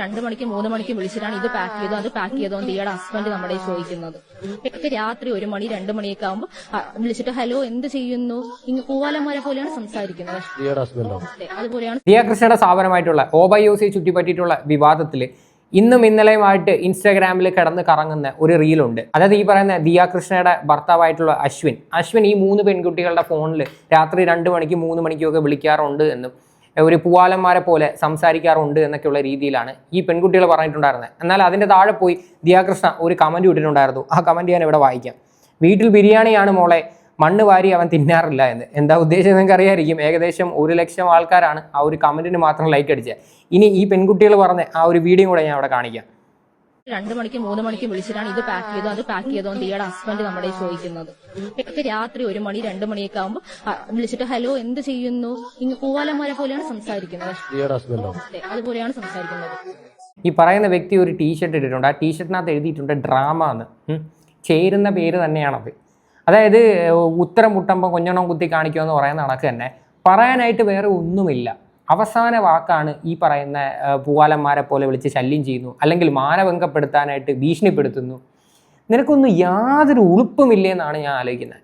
രണ്ട് മണിക്ക് മൂന്ന് മണിക്ക് വിളിച്ചിട്ടാണ് ഇത് പാക്ക് ചെയ്തോ അത് പാക്ക് ചെയ്തോ എന്ന് ഈയുടെ ഹസ്ബൻഡ് നമ്മുടെ ചോദിക്കുന്നത്. ഇപ്പൊ രാത്രി ഒരു മണി രണ്ട് മണിയൊക്കെ ആകുമ്പോൾ വിളിച്ചിട്ട് ഹലോ എന്ത് ചെയ്യുന്നു? ഇങ്ങ് പൂവാലന്മാരെ പോലെയാണ് സംസാരിക്കുന്നത്. ദിയയുടെ ഹസ്ബൻഡോ അതെ, അതുപോലെയാണ് ദിയ കൃഷ്ണയുടെ സ്ഥാപനമായിട്ടുള്ള ഓബയോസിയെ ചുറ്റിപ്പറ്റിയിട്ടുള്ള വിവാദത്തിൽ ഇന്നും ഇന്നലെയുമായിട്ട് ഇൻസ്റ്റാഗ്രാമിൽ കിടന്ന് കറങ്ങുന്ന ഒരു റീലുണ്ട്. അതായത് ഈ പറയുന്ന ദിയ കൃഷ്ണയുടെ ഭർത്താവായിട്ടുള്ള അശ്വിൻ. അശ്വിൻ ഈ മൂന്ന് പെൺകുട്ടികളുടെ ഫോണിൽ രാത്രി രണ്ട് മണിക്ക് മൂന്ന് മണിക്കൊക്കെ വിളിക്കാറുണ്ട് എന്നും ഒരു പൂവാലന്മാരെ പോലെ സംസാരിക്കാറുണ്ട് എന്നൊക്കെയുള്ള രീതിയിലാണ് ഈ പെൺകുട്ടികൾ പറഞ്ഞിട്ടുണ്ടായിരുന്നത്. എന്നാൽ അതിന്റെ താഴെ പോയി ദിയാകൃഷ്ണ ഒരു കമന്റ് ഇട്ടിട്ടുണ്ടായിരുന്നു. ആ കമന്റ് ഞാൻ ഇവിടെ വായിക്കാം. വീട്ടിൽ ബിരിയാണിയാണ് മോളെ. മണ്ണ് വാരി അവൻ തിന്നാറില്ല എന്ന്. എന്താ ഉദ്ദേശം നിങ്ങൾക്ക് അറിയായിരിക്കും ഏകദേശം ഒരു ലക്ഷം ആൾക്കാരാണ് ആ ഒരു കമന്റിന് മാത്രം ലൈക്ക് അടിച്ചത്. ഇനി ഈ പെൺകുട്ടികൾ പറഞ്ഞ ആ ഒരു വീഡിയോ കൂടെ ഞാൻ അവിടെ കാണിക്കാം. രണ്ട് മണിക്ക് മൂന്ന് മണിക്ക് വിളിച്ചിട്ടാണ് ഇത് പാക്ക് ചെയ്തോ അത് പാക്ക് ചെയ്തോ ഈയുടെ ഹസ്ബൻഡ് നമ്മുടെ ചോദിക്കുന്നത്. ഒക്കെ രാത്രി ഒരു മണി രണ്ട് മണിയൊക്കെ ആകുമ്പോൾ വിളിച്ചിട്ട് ഹലോ എന്ത് ചെയ്യുന്നു? ഇങ്ങനെ പൂവാലന്മാരെ പോലെയാണ് സംസാരിക്കുന്നത്. അതുപോലെയാണ് സംസാരിക്കുന്നത്. ഈ പറയുന്ന വ്യക്തി ഒരു ടീഷർട്ട് ഇട്ടിട്ടുണ്ട്. ആ ടീഷർട്ടിനകത്ത് എഴുതിയിട്ടുണ്ട് ഡ്രാമ എന്ന്. ചേരുന്ന പേര് തന്നെയാണത് അതായത് ഉത്തരം മുട്ടുമ്പോൾ കൊഞ്ഞണം കുത്തി കാണിക്കുമെന്ന് പറയുന്ന കണക്ക് തന്നെ. പറയാനായിട്ട് വേറെ ഒന്നുമില്ല. അവസാന വാക്കാണ് ഈ പറയുന്ന പൂവാലന്മാരെ പോലെ വിളിച്ച് ശല്യം ചെയ്യുന്നു അല്ലെങ്കിൽ മാനഭംഗപ്പെടുത്താനായിട്ട് ഭീഷണിപ്പെടുത്തുന്നു. നിനക്കൊന്നും യാതൊരു ഉളുപ്പുമില്ലേ എന്നാണ് ഞാൻ ആലോചിക്കുന്നത്.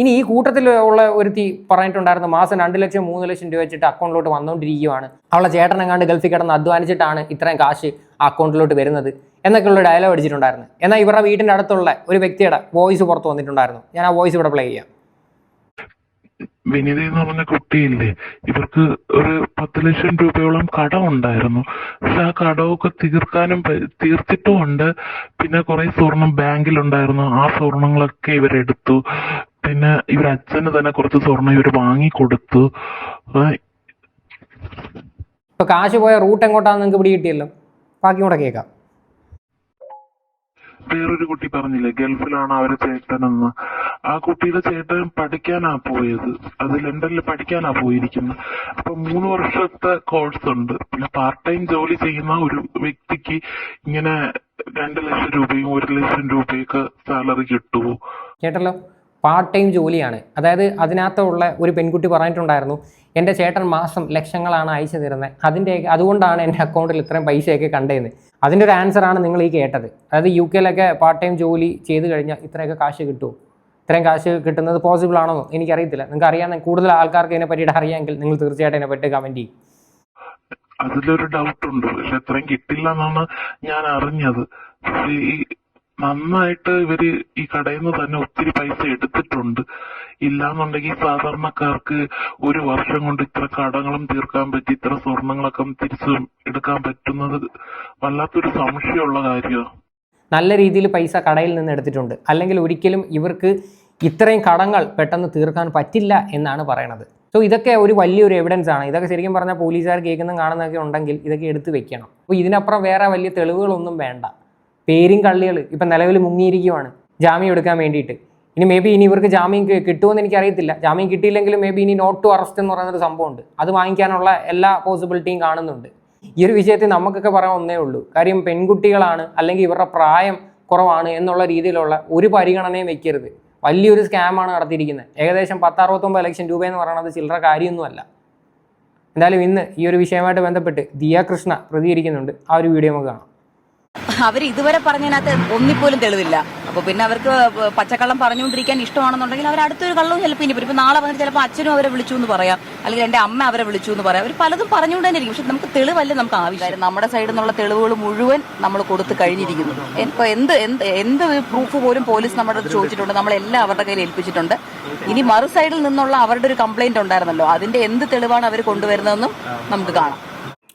ഇനി ഈ കൂട്ടത്തിൽ ഉള്ള ഒരുത്തി പറഞ്ഞിട്ടുണ്ടായിരുന്നു മാസം രണ്ട് ലക്ഷം മൂന്ന് ലക്ഷം രൂപ വെച്ചിട്ട് അക്കൗണ്ടിലോട്ട് വന്നുകൊണ്ടിരിക്കുകയാണ് അവളെ ചേട്ടനെങ്ങാണ്ട് ഗൾഫിൽ കിടന്ന് അധ്വാനിച്ചിട്ടാണ് ഇത്രയും കാശ് അക്കൗണ്ടിലോട്ട് വരുന്നത് എന്നൊക്കെയുള്ള ഡയലോഗ് അടിച്ചിട്ടുണ്ടായിരുന്നു. എന്നാൽ ഇവരുടെ വീടിന്റെ അടുത്തുള്ള ഒരു വ്യക്തിയുടെ വോയിസ് പുറത്ത് വന്നിട്ടുണ്ടായിരുന്നു. ഞാൻ ആ വോയിസ് ഇവിടെ പ്ലേ ചെയ്യാം. വിനിത എന്ന് പറഞ്ഞ കുട്ടിയില്ലേ ഇവർക്ക് ഒരു പത്ത് ലക്ഷം രൂപയോളം കടം ഉണ്ടായിരുന്നു. പക്ഷെ ആ കടമൊക്കെ തീർക്കാനും തീർത്തിട്ടും ഉണ്ട് പിന്നെ കുറെ സ്വർണം ബാങ്കിലുണ്ടായിരുന്നു. ആ സ്വർണങ്ങളൊക്കെ ഇവരെടുത്തു. പിന്നെ ഇവർ അച്ഛന് തന്നെ കുറച്ച് സ്വർണം ഇവർ വാങ്ങിക്കൊടുത്തു. ഇപ്പൊ കാശ് പോയ റൂട്ട് എങ്ങോട്ടാന്ന് നിങ്ങൾക്ക് പിടി കിട്ടിയല്ലോ? ബാക്കി കൂടെ കേൾക്കാം. വേറൊരു കുട്ടി പറഞ്ഞില്ലേ ഗൾഫിലാണ് അവരെ ചേട്ടനെന്ന്. ആ കുട്ടിയുടെ ചേട്ടൻ പഠിക്കാനാ പോയത്. അത് ലണ്ടനിൽ പഠിക്കാനാ പോയിരിക്കുന്നത് അപ്പൊ മൂന്ന് വർഷത്തെ കോഴ്സ് ഉണ്ട്. പിന്നെ പാർട്ട് ടൈം ജോലി ചെയ്യുന്ന ഒരു വ്യക്തിക്ക് ഇങ്ങനെ രണ്ട് ലക്ഷം രൂപയും ഒരു ലക്ഷം രൂപയൊക്കെ സാലറി കിട്ടുമോ കേട്ടല്ലോ പാർട്ട് ടൈം ജോലിയാണ്. അതായത് അതിനകത്തുള്ള ഒരു പെൺകുട്ടി പറഞ്ഞിട്ടുണ്ടായിരുന്നു എന്റെ ചേട്ടൻ മാസം ലക്ഷങ്ങളാണ് അയച്ചു തരുന്നത് അതിന്റെ അതുകൊണ്ടാണ് എന്റെ അക്കൗണ്ടിൽ ഇത്രയും പൈസയൊക്കെ കണ്ടതെന്ന് അതിന്റെ ഒരു ആൻസറാണ് നിങ്ങൾ ഈ കേട്ടത്. അതായത് യു കെയിലൊക്കെ പാർട്ട് ടൈം ജോലി ചെയ്ത് കഴിഞ്ഞാൽ ഇത്രയൊക്കെ കാശ് കിട്ടുമോ? ഇത്രയും കാശ് കിട്ടുന്നത് പോസിബിൾ ആണോ എനിക്കറിയത്തില്ല. നിങ്ങൾക്ക് അറിയാൻ കൂടുതൽ ആൾക്കാർക്ക് ഇതിനെ പറ്റിയിട്ട് അറിയാമെങ്കിൽ നിങ്ങൾ തീർച്ചയായിട്ടും ഇതിനെ പറ്റി കമന്റ് ചെയ്യും. അതിലൊരു ഡൗട്ട് ഉണ്ട്. പക്ഷെ ഇത്രയും കിട്ടില്ല എന്നാണ് ഞാൻ അറിഞ്ഞത്. നന്നായിട്ട് ഇവർ ഈ കടയിൽ നിന്ന് തന്നെ ഒത്തിരി പൈസ എടുത്തിട്ടുണ്ട്. ഇല്ലാന്നുണ്ടെങ്കിൽ സാധാരണക്കാർക്ക് ഒരു വർഷം കൊണ്ട് ഇത്ര കടങ്ങളും തീർക്കാൻ പറ്റി ഇത്ര സ്വർണങ്ങളൊക്കെ തിരിച്ചു എടുക്കാൻ പറ്റുന്നത് വല്ലാത്തൊരു സംശയമുള്ള കാര്യമാണ് നല്ല രീതിയിൽ പൈസ കടയിൽ നിന്ന് എടുത്തിട്ടുണ്ട്. അല്ലെങ്കിൽ ഒരിക്കലും ഇവർക്ക് ഇത്രയും കടങ്ങൾ പെട്ടെന്ന് തീർക്കാൻ പറ്റില്ല എന്നാണ് പറയണത്. സോ ഇതൊക്കെ ഒരു വലിയൊരു എവിഡൻസ് ആണ്. ഇതൊക്കെ ശരിക്കും പറഞ്ഞാൽ പോലീസുകാർ കേൾക്കുന്നതും കാണുന്നതൊക്കെ ഉണ്ടെങ്കിൽ ഇതൊക്കെ എടുത്തു വെക്കണം. അപ്പോൾ ഇതിനപ്പുറം വേറെ വലിയ തെളിവുകളൊന്നും വേണ്ട. പേരും കള്ളികൾ ഇപ്പം നിലവിൽ മുങ്ങിയിരിക്കുവാണ്. ജാമ്യം എടുക്കാൻ വേണ്ടിയിട്ട്. ഇനി മേ ബി ഇനി ഇവർക്ക് ജാമ്യം കിട്ടുമെന്ന് എനിക്കറിയത്തില്ല. ജാമ്യം കിട്ടിയില്ലെങ്കിലും മേ ബി ഇനി നോട്ട് ടു അറസ്റ്റ് എന്ന് പറയുന്നൊരു സംഭവമുണ്ട്. അത് വാങ്ങിക്കാനുള്ള എല്ലാ പോസിബിലിറ്റിയും കാണുന്നുണ്ട്. ഈ ഒരു വിഷയത്തിൽ നമുക്കൊക്കെ പറയാൻ ഒന്നേ ഉള്ളൂ. കാര്യം പെൺകുട്ടികളാണ് അല്ലെങ്കിൽ ഇവരുടെ പ്രായം കുറവാണ് എന്നുള്ള രീതിയിലുള്ള ഒരു പരിഗണനയും വെക്കരുത്. വലിയൊരു സ്കാമാണ് നടത്തിയിരിക്കുന്നത്. ഏകദേശം പത്തറുപത്തൊമ്പത് ലക്ഷം രൂപ എന്ന് പറയുന്നത് ചില്ലറ കാര്യമൊന്നുമല്ല. എന്തായാലും ഇന്ന് ഈ ഒരു വിഷയമായിട്ട് ബന്ധപ്പെട്ട് ദിയ കൃഷ്ണ പ്രതികരിക്കുന്നുണ്ട്. ആ ഒരു വീഡിയോ നമുക്ക് കാണാം. അവർ ഇതുവരെ പറഞ്ഞതിനകത്ത് ഒന്നിപ്പോലും തെളിവില്ല. അപ്പൊ പിന്നെ അവർക്ക് പച്ചക്കള്ളം പറഞ്ഞുകൊണ്ടിരിക്കാൻ ഇഷ്ടമാണെന്നുണ്ടെങ്കിൽ അവർ അടുത്തൊരു കള്ളവും ചിലപ്പോൾ ഇനി ഇപ്പൊ നാളെ വന്നിട്ട് ചിലപ്പോൾ അച്ഛനും അവരെ വിളിച്ചു എന്ന് പറയാം. അല്ലെങ്കിൽ എന്റെ അമ്മ അവരെ വിളിച്ചു എന്ന് പറയാം. അവർ പലതും പറഞ്ഞുകൊണ്ട് തന്നെ ഇരിക്കും. പക്ഷെ നമുക്ക് തെളിവല്ല നമുക്ക് ആവശ്യമായിരുന്നു നമ്മുടെ സൈഡിൽ നിന്നുള്ള തെളിവുകൾ മുഴുവൻ നമ്മൾ കൊടുത്തു കഴിഞ്ഞിരിക്കുന്നു. ഇപ്പൊ എന്ത് എന്ത് എന്ത് പ്രൂഫ് പോലും പോലീസ് നമ്മുടെ അടുത്ത് ചോദിച്ചിട്ടുണ്ട്. നമ്മളെല്ലാം അവരുടെ കയ്യിൽ ഏൽപ്പിച്ചിട്ടുണ്ട്. ഇനി മറു സൈഡിൽ നിന്നുള്ള അവരുടെ ഒരു കംപ്ലൈന്റ് ഉണ്ടായിരുന്നല്ലോ. അതിന്റെ എന്ത് തെളിവാണ് അവർ കൊണ്ടുവരുന്നതെന്നും നമുക്ക് കാണാം.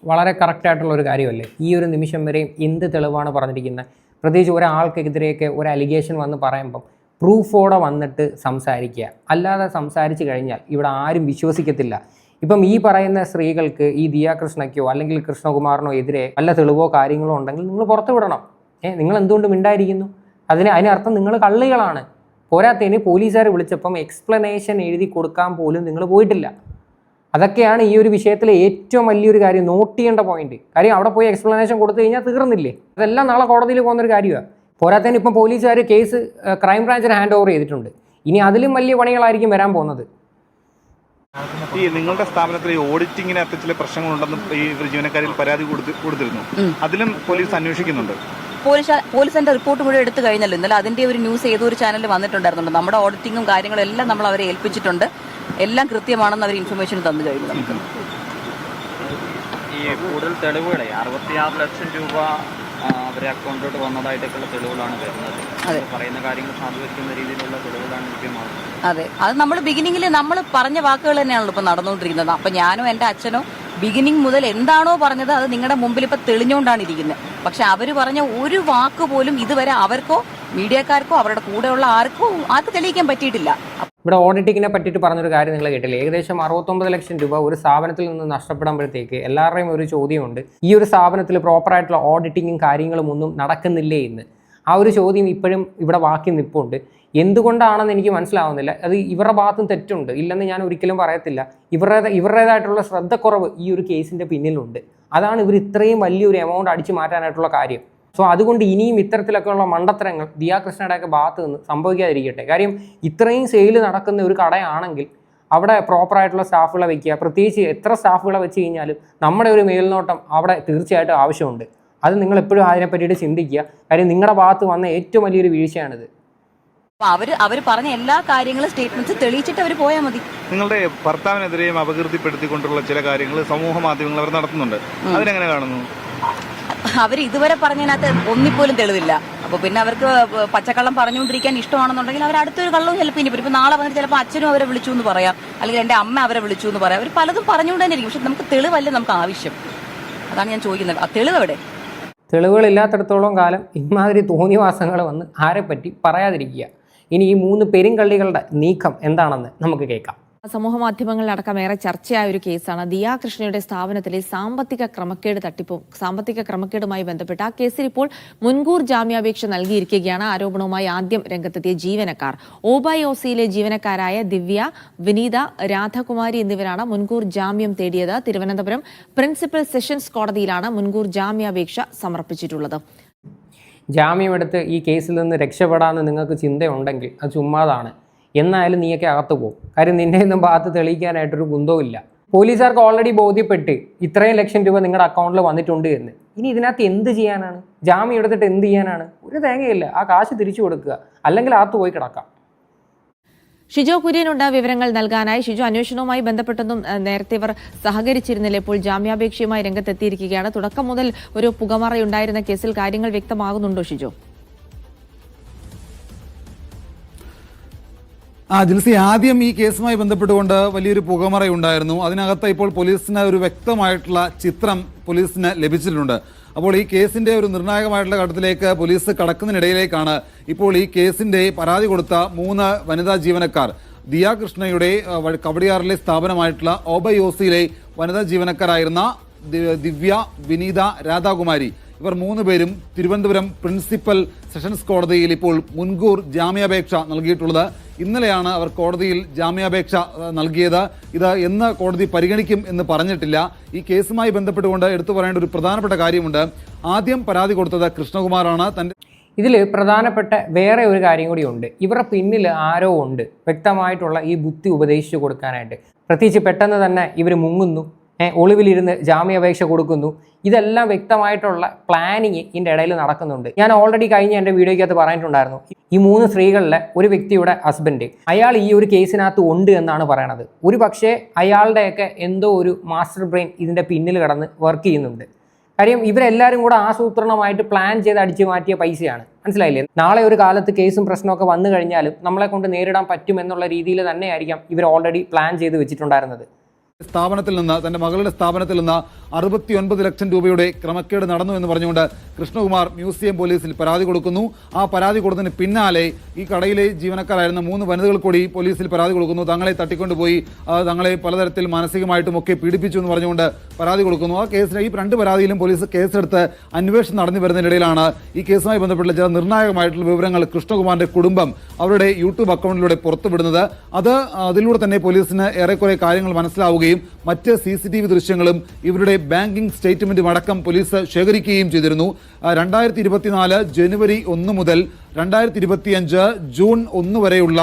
വളരെ കറക്റ്റായിട്ടുള്ളൊരു കാര്യമല്ലേ? ഈ ഒരു നിമിഷം വരെയും എന്ത് തെളിവാണ് പറഞ്ഞിരിക്കുന്നത്? പ്രത്യേകിച്ച് ഒരാൾക്കെതിരെയൊക്കെ ഒരു അലിഗേഷൻ വന്ന് പറയുമ്പം പ്രൂഫോടെ വന്നിട്ട് സംസാരിക്കുക. അല്ലാതെ സംസാരിച്ച് കഴിഞ്ഞാൽ ഇവിടെ ആരും വിശ്വസിക്കത്തില്ല. ഇപ്പം ഈ പറയുന്ന സ്ത്രീകൾക്ക് ഈ ദിയാ കൃഷ്ണയ്ക്കോ അല്ലെങ്കിൽ കൃഷ്ണകുമാറിനോ എതിരെ വല്ല തെളിവോ കാര്യങ്ങളോ ഉണ്ടെങ്കിൽ നിങ്ങൾ പുറത്തു വിടണം. ഏഹ് നിങ്ങൾ എന്തുകൊണ്ട് മിണ്ടായിരിക്കുന്നു? അതിന് അതിനർത്ഥം നിങ്ങൾ കള്ളികളാണ്. പോരാത്തതിന് പോലീസുകാർ വിളിച്ചപ്പം എക്സ്പ്ലനേഷൻ എഴുതി കൊടുക്കാൻ പോലും നിങ്ങൾ പോയിട്ടില്ല. അതൊക്കെയാണ് ഈ ഒരു വിഷയത്തിലെ ഏറ്റവും വലിയൊരു കാര്യം. നോട്ട് ചെയ്യേണ്ട പോയിന്റ് കാര്യം അവിടെ പോയി എക്സ്പ്ലനേഷൻ കൊടുത്തു കഴിഞ്ഞാൽ തീർന്നില്ലേ? അതെല്ലാം നാളെ കോടതിയിൽ പോകുന്നൊരു കാര്യമാണ് പോരാത്തതിന് ഇപ്പം പോലീസുകാർ കേസ് ക്രൈം ബ്രാഞ്ചിന് ഹാൻഡ് ഓവർ ചെയ്തിട്ടുണ്ട്. ഇനി അതിലും വലിയ പണികളായിരിക്കും വരാൻ പോകുന്നത്. ഈ നിങ്ങളുടെ സ്ഥാപനത്തിൽ ഓഡിറ്റിങ്ങിനകത്ത് ചില പ്രശ്നങ്ങളുണ്ടെന്ന് ഈ ജീവനക്കാരിൽ പരാതി കൊടുത്ത് കൊടുത്തിരുന്നു. അതിലും പോലീസ് അന്വേഷിക്കുന്നുണ്ട്. പോലീസ് പോലീസിന്റെ റിപ്പോർട്ട് മുഴുവൻ എടുത്തു കഴിഞ്ഞല്ലോ. ഇന്നലെ അതിന്റെ ഒരു ന്യൂസ് ഏതൊരു ഒരു ചാനലിൽ വന്നിട്ടുണ്ടായിരുന്നുണ്ട്. നമ്മുടെ ഓഡിറ്റിങ്ങും കാര്യങ്ങളും എല്ലാം നമ്മൾ അവരെ ഏൽപ്പിച്ചിട്ടുണ്ട്. എല്ലാം കൃത്യമാണെന്ന് അവർ ഇൻഫർമേഷൻ തന്നു കഴിഞ്ഞു നമുക്ക്. ഈ കൂടുതൽ തെളിവുകളെ അറുപത്തിയാറ് ലക്ഷം രൂപ അവരെ അക്കൗണ്ടിലോട്ട് വന്നതായിട്ടൊക്കെയുള്ള തെളിവുകളാണ് വരുന്നത്. അതെ. പറയുന്ന കാര്യങ്ങൾ സാധൂകരിക്കുന്ന രീതിയിലുള്ള തെളിവുകളാണ് ലഭ്യമാകുന്നത്. അതെ. അത് നമ്മൾ ബിഗിനിങ്ങിൽ നമ്മൾ പറഞ്ഞ വാക്കുകൾ തന്നെയാണല്ലോ ഇപ്പൊ നടന്നുകൊണ്ടിരിക്കുന്നത്. അപ്പൊ ഞാനും എന്റെ അച്ഛനോ ബിഗിനിങ് മുതൽ എന്താണോ പറഞ്ഞത് അത് നിങ്ങളുടെ മുമ്പിൽ ഇപ്പൊ തെളിഞ്ഞുകൊണ്ടാണ് ഇരിക്കുന്നത്. പക്ഷെ അവർ പറഞ്ഞ ഒരു വാക്ക് പോലും ഇതുവരെ അവർക്കോ മീഡിയക്കാർക്കോ അവരുടെ കൂടെയുള്ള ആർക്കോ അത് തെളിയിക്കാൻ പറ്റിയിട്ടില്ല. ഇവിടെ ഓഡിറ്റിങ്ങിനെ പറ്റിയിട്ട് പറഞ്ഞൊരു കാര്യം നിങ്ങൾ കേട്ടില്ലേ? ഏകദേശം അറുപത്തൊമ്പത് ലക്ഷം രൂപ ഒരു സ്ഥാപനത്തിൽ നിന്ന് നഷ്ടപ്പെടുമ്പോഴത്തേക്ക് എല്ലാവരുടെയും ഒരു ചോദ്യമുണ്ട്. ഈ ഒരു സ്ഥാപനത്തിൽ പ്രോപ്പറായിട്ടുള്ള ഓഡിറ്റിങ്ങും കാര്യങ്ങളും ഒന്നും നടക്കുന്നില്ലേ എന്ന്. ആ ഒരു ചോദ്യം ഇപ്പോഴും ഇവിടെ ബാക്കി നിൽപ്പുണ്ട് എന്തുകൊണ്ടാണെന്ന് എനിക്ക് മനസ്സിലാവുന്നില്ല. അത് ഇവരുടെ ഭാഗത്തും തെറ്റുണ്ട്. ഇല്ലെന്ന് ഞാൻ ഒരിക്കലും പറയത്തില്ല. ഇവരുടെ ഇവരുടേതായിട്ടുള്ള ശ്രദ്ധക്കുറവ് ഈ ഒരു കേസിന്റെ പിന്നിലുണ്ട്. അതാണ് ഇവർ ഇത്രയും വലിയൊരു എമൗണ്ട് അടിച്ചു മാറ്റാനായിട്ടുള്ള കാര്യം. സോ അതുകൊണ്ട് ഇനിയും ഇത്തരത്തിലൊക്കെയുള്ള മണ്ടത്തരങ്ങൾ ദിയാ കൃഷ്ണയുടെയൊക്കെ ഭാഗത്ത് നിന്ന് സംഭവിക്കാതിരിക്കട്ടെ. കാര്യം ഇത്രയും സെയിൽ നടക്കുന്ന ഒരു കടയാണെങ്കിൽ അവിടെ പ്രോപ്പറായിട്ടുള്ള സ്റ്റാഫുകളെ വെക്കുക പ്രത്യേകിച്ച് എത്ര സ്റ്റാഫുകളെ വെച്ച് കഴിഞ്ഞാലും നമ്മുടെ ഒരു മേൽനോട്ടം അവിടെ തീർച്ചയായിട്ടും ആവശ്യമുണ്ട്. അത് നിങ്ങൾ എപ്പോഴും അതിനെ പറ്റിയിട്ട് ചിന്തിക്കുക. കാര്യം നിങ്ങളുടെ ഭാഗത്ത് വന്ന ഏറ്റവും വലിയൊരു വീഴ്ചയാണിത്. അവർ അവർ പറഞ്ഞ എല്ലാ കാര്യങ്ങളും സ്റ്റേറ്റ്മെന്റ്സ് തെളിയിച്ചിട്ട് അവർ പോയാൽ മതി. നിങ്ങളുടെ ഭർത്താവിനെതിരെയും അപകീർത്തിപ്പെടുത്തിക്കൊണ്ടുള്ള ചില കാര്യങ്ങൾ സമൂഹ മാധ്യമങ്ങൾ അവർ നടത്തുന്നുണ്ട്. അതിനെങ്ങനെ കാണുന്നു? അവർ ഇതുവരെ പറഞ്ഞതിനകത്ത് ഒന്നിപ്പോലും തെളിവില്ല. അപ്പൊ പിന്നെ അവർക്ക് പച്ചക്കള്ളം പറഞ്ഞുകൊണ്ടിരിക്കാൻ ഇഷ്ടമാണെന്നുണ്ടെങ്കിൽ അവർ അടുത്തൊരു കള്ളവും ചിലപ്പോൾ ഇനി ഇപ്പൊ നാളെ വന്നിട്ട് ചിലപ്പോൾ അച്ഛനും അവരെ വിളിച്ചു എന്ന് പറയാം. അല്ലെങ്കിൽ എന്റെ അമ്മ അവരെ വിളിച്ചു എന്ന് പറയാം. അവർ പലതും പറഞ്ഞുകൊണ്ട് തന്നെ ഇരിക്കും. പക്ഷെ നമുക്ക് തെളിവല്ലേ നമുക്ക് ആവശ്യം. അതാണ് ഞാൻ ചോദിക്കുന്നത്. ആ തെളിവ് എവിടെ? തെളിവുകളില്ലാത്തടത്തോളം കാലം ഇമാതിരി തോന്നിവാസങ്ങൾ വന്ന് ആരെപ്പറ്റി പറയാതിരിക്കുക. ഇനി ഈ മൂന്ന് പെരുങ്കള്ളികളുടെ നീക്കം എന്താണെന്ന് നമുക്ക് കേൾക്കാം. സമൂഹ മാധ്യമങ്ങളിലടക്കം ഏറെ ചർച്ചയായ ഒരു കേസാണ്. ദിയാ കൃഷ്ണയുടെ സ്ഥാപനത്തിലെ സാമ്പത്തിക ക്രമക്കേട് തട്ടിപ്പും സാമ്പത്തിക ക്രമക്കേടുമായി ബന്ധപ്പെട്ട് ആ കേസിൽ ഇപ്പോൾ മുൻകൂർ ജാമ്യാപേക്ഷ നൽകിയിരിക്കുകയാണ്. ആരോപണവുമായി ആദ്യം രംഗത്തെത്തിയ ജീവനക്കാർ. ഓബായ് ഓസിയിലെ ജീവനക്കാരായ ദിവ്യ വിനീത രാധാകുമാരി എന്നിവരാണ് മുൻകൂർ ജാമ്യം തേടിയത്. തിരുവനന്തപുരം പ്രിൻസിപ്പൽ സെഷൻസ് കോടതിയിലാണ് മുൻകൂർ ജാമ്യാപേക്ഷ സമർപ്പിച്ചിട്ടുള്ളത്. ജാമ്യമെടുത്ത് ഈ കേസിൽ നിന്ന് രക്ഷപ്പെടാമെന്ന് നിങ്ങൾക്ക് ചിന്തയുണ്ടെങ്കിൽ അത് ചുമ്മാതാണ്. എന്നായാലും നീയൊക്കെ അകത്ത് പോകും. കാര്യം നിന്നെ ഒന്നും ഭാഗത്ത് തെളിയിക്കാനായിട്ടൊരു കുന്തവും ഇല്ല പോലീസുകാർക്ക് ഓൾറെഡി ബോധ്യപ്പെട്ട് ഇത്രയും ലക്ഷം രൂപ നിങ്ങളുടെ അക്കൗണ്ടിൽ വന്നിട്ടുണ്ട് എന്ന്. ഇനി ഇതിനകത്ത് എന്ത് ചെയ്യാനാണ്? ജാമ്യം എടുത്തിട്ട് എന്ത് ചെയ്യാനാണ്? ഒരു തേങ്ങയില്ല. ആ കാശ് തിരിച്ചു കൊടുക്കുക. അല്ലെങ്കിൽ അകത്ത് പോയി കിടക്കാം. ഷിജോ കുര്യനുണ്ട് വിവരങ്ങൾ നൽകാനായി ഷിജോ അന്വേഷണവുമായി ബന്ധപ്പെട്ടൊന്നും നേരത്തെ ഇവർ സഹകരിച്ചിരുന്നില്ല. ഇപ്പോൾ ജാമ്യാപേക്ഷയുമായി രംഗത്തെത്തിയിരിക്കുകയാണ്. തുടക്കം മുതൽ ഒരു പുകമറയുണ്ടായിരുന്ന കേസിൽ കാര്യങ്ങൾ വ്യക്തമാകുന്നുണ്ടോ ഷിജോ? ആ ജിൽസി ആദ്യം ഈ കേസുമായി ബന്ധപ്പെട്ടുകൊണ്ട് വലിയൊരു പുകമറയുണ്ടായിരുന്നു അതിനകത്ത് ഇപ്പോൾ പോലീസിന് ഒരു വ്യക്തമായിട്ടുള്ള ചിത്രം പോലീസിന് ലഭിച്ചിട്ടുണ്ട്. അപ്പോൾ ഈ കേസിന്റെ ഒരു നിർണായകമായിട്ടുള്ള ഘട്ടത്തിലേക്ക് പോലീസ് കടക്കുന്നതിനിടയിലേക്കാണ് ഇപ്പോൾ ഈ കേസിന്റെ പരാതി കൊടുത്ത മൂന്ന് വനിതാ ജീവനക്കാർ. ദിയ കൃഷ്ണയുടെ കവടിയാറിലെ സ്ഥാപനമായിട്ടുള്ള ഓബയോസിയിലെ വനിതാ ജീവനക്കാരായിരുന്ന ദിവ്യ വിനീത രാധാകുമാരി. ഇവർ മൂന്ന് പേരും തിരുവനന്തപുരം പ്രിൻസിപ്പൽ സെഷൻസ് കോടതിയിൽ ഇപ്പോൾ മുൻകൂർ ജാമ്യാപേക്ഷ നൽകിയിട്ടുള്ളത്. ഇന്നലെയാണ് അവർ കോടതിയിൽ ജാമ്യാപേക്ഷ നൽകിയത്. ഇത് എന്ന് കോടതി പരിഗണിക്കും എന്ന് പറഞ്ഞിട്ടില്ല. ഈ കേസുമായി ബന്ധപ്പെട്ടുകൊണ്ട് എടുത്തു പറയേണ്ട ഒരു പ്രധാനപ്പെട്ട കാര്യമുണ്ട്. ആദ്യം പരാതി കൊടുത്തത് കൃഷ്ണകുമാറാണ്. തന്റെ ഇതിൽ പ്രധാനപ്പെട്ട വേറെ ഒരു കാര്യം കൂടിയുണ്ട് ഇവരുടെ പിന്നിൽ ആരോ ഉണ്ട് വ്യക്തമായിട്ടുള്ള ഈ ബുദ്ധി ഉപദേശിച്ചു കൊടുക്കാനായിട്ട്. പ്രത്യേകിച്ച് പെട്ടെന്ന് തന്നെ ഇവർ മുങ്ങുന്നു. ഒളിവിലിരുന്ന് ജാമ്യാപേക്ഷ കൊടുക്കുന്നു. ഇതെല്ലാം വ്യക്തമായിട്ടുള്ള പ്ലാനിങ് ഇതിന്റെ ഇടയിൽ നടക്കുന്നുണ്ട്. ഞാൻ ഓൾറെഡി കഴിഞ്ഞ എന്റെ വീഡിയോയ്ക്കകത്ത് പറഞ്ഞിട്ടുണ്ടായിരുന്നു. ഈ മൂന്ന് സ്ത്രീകളിലെ ഒരു വ്യക്തിയുടെ ഹസ്ബൻഡ് അയാൾ ഈ ഒരു കേസിനകത്ത് ഉണ്ട് എന്നാണ് പറയണത്. ഒരു പക്ഷേ അയാളുടെയൊക്കെ എന്തോ ഒരു മാസ്റ്റർ ബ്രെയിൻ ഇതിന്റെ പിന്നിൽ കിടന്ന് വർക്ക് ചെയ്യുന്നുണ്ട്. കാര്യം ഇവരെല്ലാവരും കൂടെ ആസൂത്രണമായിട്ട് പ്ലാൻ ചെയ്ത് അടിച്ചു മാറ്റിയ പൈസയാണ്. മനസ്സിലായില്ലേ? നാളെ ഒരു കാലത്ത് കേസും പ്രശ്നമൊക്കെ വന്നു കഴിഞ്ഞാലും നമ്മളെ കൊണ്ട് നേരിടാൻ പറ്റുമെന്നുള്ള രീതിയിൽ തന്നെയായിരിക്കാം ഇവർ ഓൾറെഡി പ്ലാൻ ചെയ്ത് വെച്ചിട്ടുണ്ടായിരുന്നത്. സ്ഥാപനത്തിൽ നിന്ന് തന്റെ മകളുടെ സ്ഥാപനത്തിൽ നിന്ന് അറുപത്തിയൊൻപത് ലക്ഷം രൂപയുടെ ക്രമക്കേട് നടന്നു എന്ന് പറഞ്ഞുകൊണ്ട് കൃഷ്ണകുമാർ മ്യൂസിയം പോലീസിൽ പരാതി കൊടുക്കുന്നു. ആ പരാതി കൊടുത്തതിന് പിന്നാലെ ഈ കടയിലെ ജീവനക്കാരായിരുന്ന മൂന്ന് വനിതകൾ കൂടി പോലീസിൽ പരാതി കൊടുക്കുന്നു. തങ്ങളെ തട്ടിക്കൊണ്ടുപോയി തങ്ങളെ പലതരത്തിൽ മാനസികമായിട്ടും ഒക്കെ പീഡിപ്പിച്ചു എന്ന് പറഞ്ഞുകൊണ്ട് പരാതി കൊടുക്കുന്നു. ആ കേസിൽ ഈ രണ്ട് പരാതിയിലും പോലീസ് കേസെടുത്ത് അന്വേഷണം നടന്നു വരുന്നതിനിടയിലാണ് ഈ കേസുമായി ബന്ധപ്പെട്ട ചില നിർണായകമായിട്ടുള്ള വിവരങ്ങൾ കൃഷ്ണകുമാറിന്റെ കുടുംബം അവരുടെ യൂട്യൂബ് അക്കൗണ്ടിലൂടെ പുറത്തുവിടുന്നത്. അത് അതിലൂടെ തന്നെ പോലീസിന് ഏറെക്കുറെ കാര്യങ്ങൾ മനസ്സിലാവുകയും മറ്റ് സി സി ടി വി ദൃശ്യങ്ങളും ഇവരുടെ ബാങ്കിംഗ് സ്റ്റേറ്റ്മെന്റും അടക്കം പോലീസ് ശേഖരിക്കുകയും ചെയ്തിരുന്നു. രണ്ടായിരത്തി ഇരുപത്തിനാല് ജനുവരി ഒന്ന് മുതൽ രണ്ടായിരത്തി ഇരുപത്തിയഞ്ച് ജൂൺ ഒന്ന് വരെയുള്ള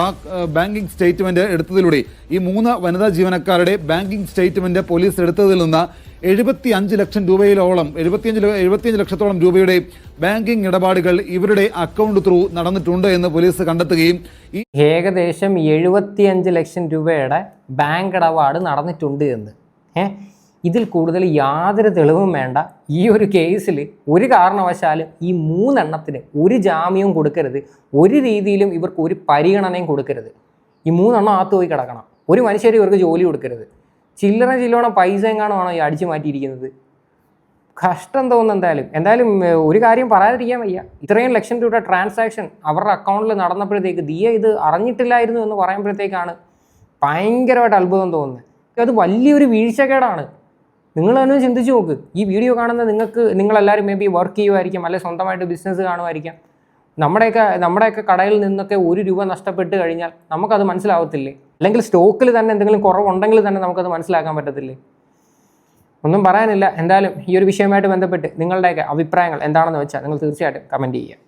ബാങ്കിംഗ് സ്റ്റേറ്റ്മെന്റ് എടുത്തതിലൂടെ ഈ മൂന്ന് വനിതാ ജീവനക്കാരുടെ ബാങ്കിംഗ് സ്റ്റേറ്റ്മെന്റ് പോലീസ് എടുത്തതിൽ നിന്ന് എഴുപത്തി അഞ്ച് ലക്ഷം രൂപയിലോളം എഴുപത്തിയഞ്ച് എഴുപത്തിയഞ്ച് ലക്ഷത്തോളം രൂപയുടെ ബാങ്കിംഗ് ഇടപാടുകൾ ഇവരുടെ അക്കൗണ്ട് ത്രൂ നടന്നിട്ടുണ്ട് എന്ന് പോലീസ് കണ്ടെത്തുകയും ഈ ഏകദേശം എഴുപത്തിയഞ്ച് ലക്ഷം രൂപയുടെ ബാങ്ക് ഇടപാട് നടന്നിട്ടുണ്ട് എന്ന്. ഇതിൽ കൂടുതൽ യാതൊരു തെളിവും വേണ്ട. ഈ ഒരു കേസിൽ ഒരു കാരണവശാലും ഈ മൂന്നെണ്ണത്തിന് ഒരു ജാമ്യവും കൊടുക്കരുത്. ഒരു രീതിയിലും ഇവർക്ക് ഒരു പരിഗണനയും കൊടുക്കരുത്. ഈ മൂന്നെണ്ണം ആത്തു പോയി കിടക്കണം. ഒരു മനുഷ്യർ ഇവർക്ക് ജോലി കൊടുക്കരുത്. ചില്ലറ ചില്ലോണം പൈസ എങ്ങാണോ ഈ അടിച്ചു മാറ്റിയിരിക്കുന്നത് കഷ്ടം തോന്നുന്നു എന്തായാലും. എന്തായാലും ഒരു കാര്യം പറയാതിരിക്കാൻ വയ്യ. ഇത്രയും ലക്ഷം രൂപയുടെ ട്രാൻസാക്ഷൻ അവരുടെ അക്കൗണ്ടിൽ നടന്നപ്പോഴത്തേക്ക് ദിയ ഇത് അറിഞ്ഞിട്ടില്ലായിരുന്നു എന്ന് പറയുമ്പോഴത്തേക്കാണ് ഭയങ്കരമായിട്ട് അത്ഭുതം തോന്നുന്നത്. അത് വലിയൊരു വീഴ്ചക്കേടാണ്. നിങ്ങൾ തന്നെ ചിന്തിച്ച് നോക്ക്. ഈ വീഡിയോ കാണുന്ന നിങ്ങൾക്ക് നിങ്ങളെല്ലാവരും മേ ബി വർക്ക് ചെയ്യുമായിരിക്കും അല്ലെങ്കിൽ സ്വന്തമായിട്ട് ബിസിനസ് കാണുമായിരിക്കാം നമ്മുടെയൊക്കെ നമ്മുടെയൊക്കെ കടയിൽ നിന്നൊക്കെ ഒരു രൂപ നഷ്ടപ്പെട്ട് കഴിഞ്ഞാൽ നമുക്കത് മനസ്സിലാവത്തില്ലേ? അല്ലെങ്കിൽ സ്റ്റോക്കിൽ തന്നെ എന്തെങ്കിലും കുറവുണ്ടെങ്കിൽ തന്നെ നമുക്കത് മനസ്സിലാക്കാൻ പറ്റത്തില്ലേ? ഒന്നും പറയാനില്ല. എന്തായാലും ഈ ഒരു വിഷയമായിട്ട് ബന്ധപ്പെട്ട് നിങ്ങളുടെയൊക്കെ അഭിപ്രായങ്ങൾ എന്താണെന്ന് വെച്ചാൽ നിങ്ങൾ തീർച്ചയായിട്ടും കമന്റ് ചെയ്യുക.